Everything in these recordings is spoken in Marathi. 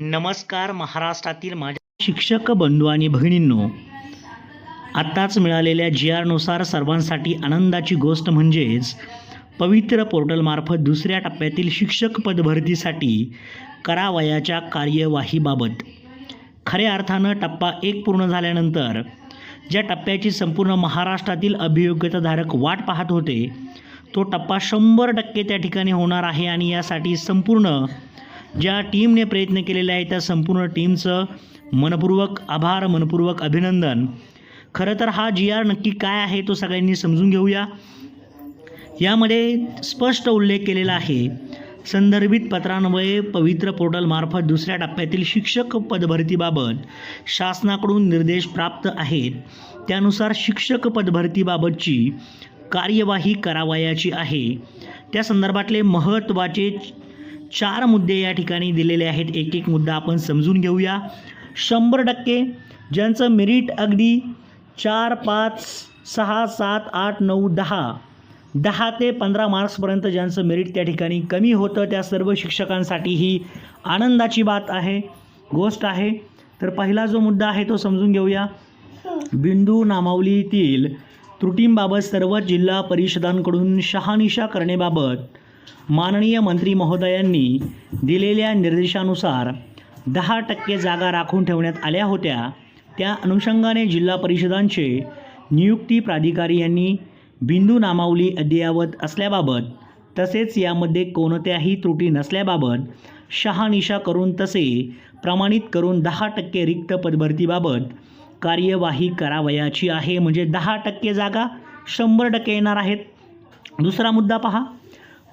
नमस्कार महाराष्ट्रातील माझ्या शिक्षक बंधू आणि बहिणींनो आत्ताच मिळालेल्या जी आरनुसार सर्वांसाठी आनंदाची गोष्ट म्हणजेच पवित्र पोर्टलमार्फत दुसऱ्या टप्प्यातील शिक्षक पदभरतीसाठी करावयाच्या कार्यवाहीबाबत. खऱ्या अर्थानं टप्पा एक पूर्ण झाल्यानंतर ज्या टप्प्याची संपूर्ण महाराष्ट्रातील अभियोग्यताधारक वाट पाहत होते तो टप्पा शंभर टक्के त्या ठिकाणी होणार आहे आणि यासाठी संपूर्ण ज्या टीमने प्रयत्न केलेले आहे त्या संपूर्ण टीमचं मनपूर्वक आभार मनपूर्वक अभिनंदन. खरं तर हा जी आर नक्की काय आहे तो सगळ्यांनी समजून घेऊया. यामध्ये स्पष्ट उल्लेख केलेला आहे संदर्भित पत्रान्वये पवित्र पोर्टलमार्फत दुसऱ्या टप्प्यातील शिक्षक पदभरतीबाबत शासनाकडून निर्देश प्राप्त आहेत. त्यानुसार शिक्षक पदभरतीबाबतची कार्यवाही करावयाची आहे. त्या संदर्भातले महत्त्वाचे चार मुद्दे या ठिकाणी दिलेले आहेत. एक एक मुद्दा आपण समजून घेऊया. शंभर टक्के ज्यांचं मेरिट अगदी चार पाच सहा सात आठ नऊ दहा दहा ते पंधरा मार्क्सपर्यंत ज्यांचं मेरिट त्या ठिकाणी कमी होतं त्या सर्व शिक्षकांसाठी ही आनंदाची बात आहे गोष्ट आहे. तर पहिला जो मुद्दा आहे तो समजून घेऊया. बिंदू नामावलीतील त्रुटींबाबत सर्व जिल्हा परिषदांकडून शहानिशा करण्याबाबत माननीय मंत्री महोदयांनी दिलेल्या निर्देशानुसार दहा टक्के जागा राखून ठेवण्यात आल्या होत्या. त्या अनुषंगाने जिल्हा परिषदांचे नियुक्ती प्राधिकारी यांनी बिंदू नामावली अद्ययावत असल्याबाबत तसेच यामध्ये कोणत्याही त्रुटी नसल्याबाबत शहानिशा करून तसे प्रमाणित करून दहा टक्के रिक्त पदभरतीबाबत कार्यवाही करावयाची आहे. म्हणजे दहा टक्के जागा शंभर टक्के येणार आहेत. दुसरा मुद्दा पहा.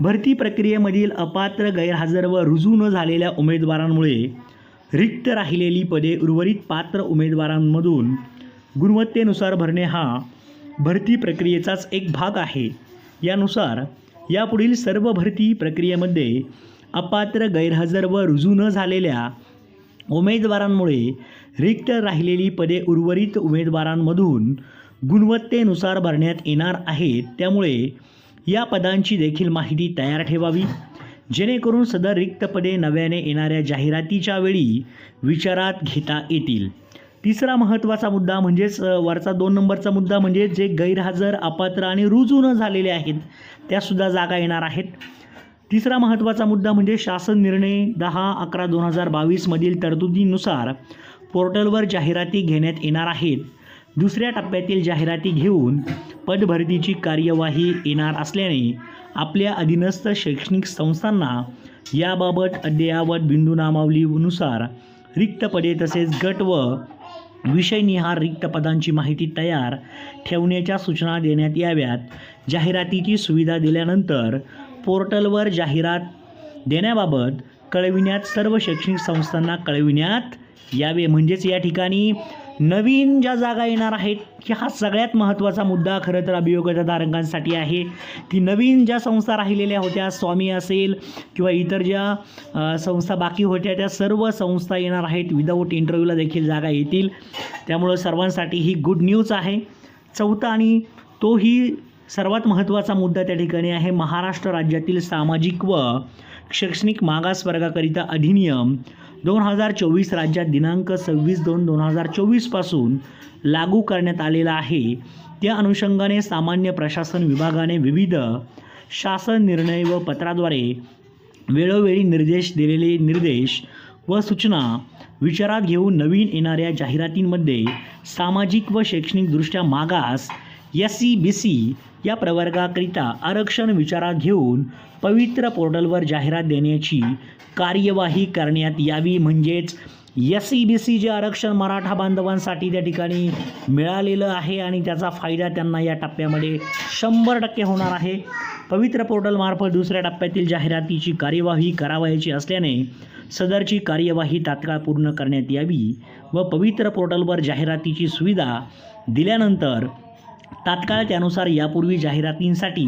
भरती प्रक्रियेमधील अपात्र गैरहजर व रुजू न झालेल्या उमेदवारांमुळे रिक्त राहिलेली पदे उर्वरित पात्र उमेदवारांमधून गुणवत्तेनुसार भरणे हा भरती प्रक्रियेचाच एक भाग आहे. यानुसार यापुढील सर्व भरती प्रक्रियेमध्ये अपात्र गैरहजर व रुजू न झालेल्या उमेदवारांमुळे रिक्त राहिलेली पदे उर्वरित उमेदवारांमधून गुणवत्तेनुसार भरण्यात येणार आहेत. त्यामुळे या पदांची देखील माहिती तयार ठेवावी. जेणेकरून सदर रिक्त पदे नव्याने येणाऱ्या जाहिरातीच्या वेळी विचारात घेता येतील. तिसरा महत्त्वाचा मुद्दा म्हणजेच वरचा दोन नंबरचा मुद्दा म्हणजे जे गैरहजर अपात्र आणि रुजू न झालेले आहेत त्यासुद्धा जागा येणार आहेत. तिसरा महत्त्वाचा मुद्दा म्हणजे शासन निर्णय दहा अकरा दोन हजार बावीसमधील तरतुदीनुसार पोर्टलवर जाहिराती घेण्यात येणार आहेत. दुसऱ्या टप्प्यातील जाहिराती घेऊन पदभरतीची कार्यवाही येणार असल्याने आपल्या अधीनस्थ शैक्षणिक संस्थांना याबाबत अद्ययावत बिंदू नामावलीनुसार रिक्त पदे तसेच गट व विषयनिहार रिक्त पदांची माहिती तयार ठेवण्याच्या सूचना देण्यात याव्यात. जाहिरातीची सुविधा दिल्यानंतर पोर्टलवर जाहिरात देण्याबाबत कळविण्यात सर्व शैक्षणिक संस्थांना कळविण्यात यावे. म्हणजेच या ठिकाणी नवीन ज्या जागा येणार आहेत की हा सगळ्यात महत्त्वाचा मुद्दा खरं तर अभियोगताधारकांसाठी आहे. ती नवीन ज्या संस्था राहिलेल्या होत्या स्वामी असेल किंवा इतर ज्या संस्था बाकी होत्या त्या सर्व संस्था येणार आहेत. विदाऊट इंटरव्ह्यूला देखील जागा येतील. त्यामुळं सर्वांसाठी ही गुड न्यूज आहे. चौथा आणि तोही सर्वात महत्त्वाचा मुद्दा त्या ठिकाणी आहे. महाराष्ट्र राज्यातील सामाजिक व शैक्षणिक मागासवर्गाकरिता अधिनियम दोन हजार चोवीस राज्यात दिनांक सव्वीस दोन दोन हजार चोवीसपासून लागू करण्यात आलेला आहे. त्या अनुषंगाने सामान्य प्रशासन विभागाने विविध शासन निर्णय व पत्राद्वारे वेळोवेळी निर्देश दिलेले निर्देश व सूचना विचारात घेऊन नवीन येणाऱ्या जाहिरातींमध्ये सामाजिक व शैक्षणिकदृष्ट्या मागास एस सी बी सी या प्रवर्गाकरिता आरक्षण विचारात घेऊन पवित्र पोर्टलवर जाहिरात देण्याची कार्यवाही करण्यात यावी म्हणजेच एस सी बी सी जे आरक्षण मराठा बांधवांसाठी त्या ठिकाणी मिळालेलं आहे आणि त्याचा फायदा त्यांना या टप्प्यामध्ये शंभर टक्के होणार आहे. पवित्र पोर्टलमार्फत दुसऱ्या टप्प्यातील जाहिरातीची कार्यवाही करावयाची असल्याने सदरची कार्यवाही तात्काळ पूर्ण करण्यात यावी व पवित्र पोर्टलवर जाहिरातीची सुविधा दिल्यानंतर तात्काळ त्यानुसार यापूर्वी जाहिरातींसाठी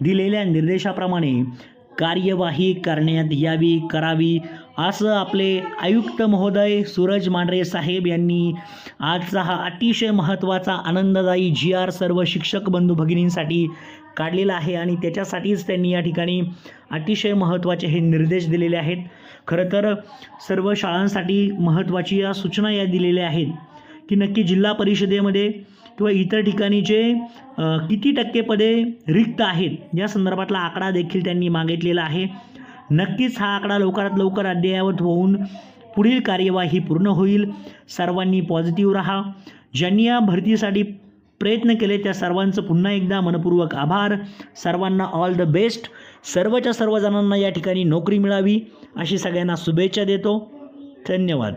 दिलेल्या निर्देशाप्रमाणे कार्यवाही करण्यात यावी करावी असं आपले आयुक्त महोदय सूरज मांढरे साहेब यांनी आजचा हा अतिशय महत्त्वाचा आनंददायी जी आर सर्व शिक्षक बंधू भगिनींसाठी काढलेला आहे आणि त्याच्यासाठीच त्यांनी या ठिकाणी अतिशय महत्त्वाचे हे निर्देश दिलेले आहेत. खरं तर सर्व शाळांसाठी महत्त्वाची या सूचना या दिलेल्या आहेत की नक्की जिल्हा परिषदेमध्ये किंवा इतर ठिकाणी जे किती टक्के पदे रिक्त आहेत या संदर्भातला आकडा देखील त्यांनी मागितलेला आहे. नक्कीच हा आकडा लवकरात लवकर अद्ययावत होऊन पुढील कार्यवाही पूर्ण होईल. सर्वांनी पॉझिटिव्ह राहा. ज्यांनी या भरतीसाठी प्रयत्न केले त्या सर्वांचं पुन्हा एकदा मनपूर्वक आभार. सर्वांना ऑल द बेस्ट सर्वच्या सर्वजणांना या ठिकाणी नोकरी मिळावी अशी सगळ्यांना शुभेच्छा देतो. धन्यवाद.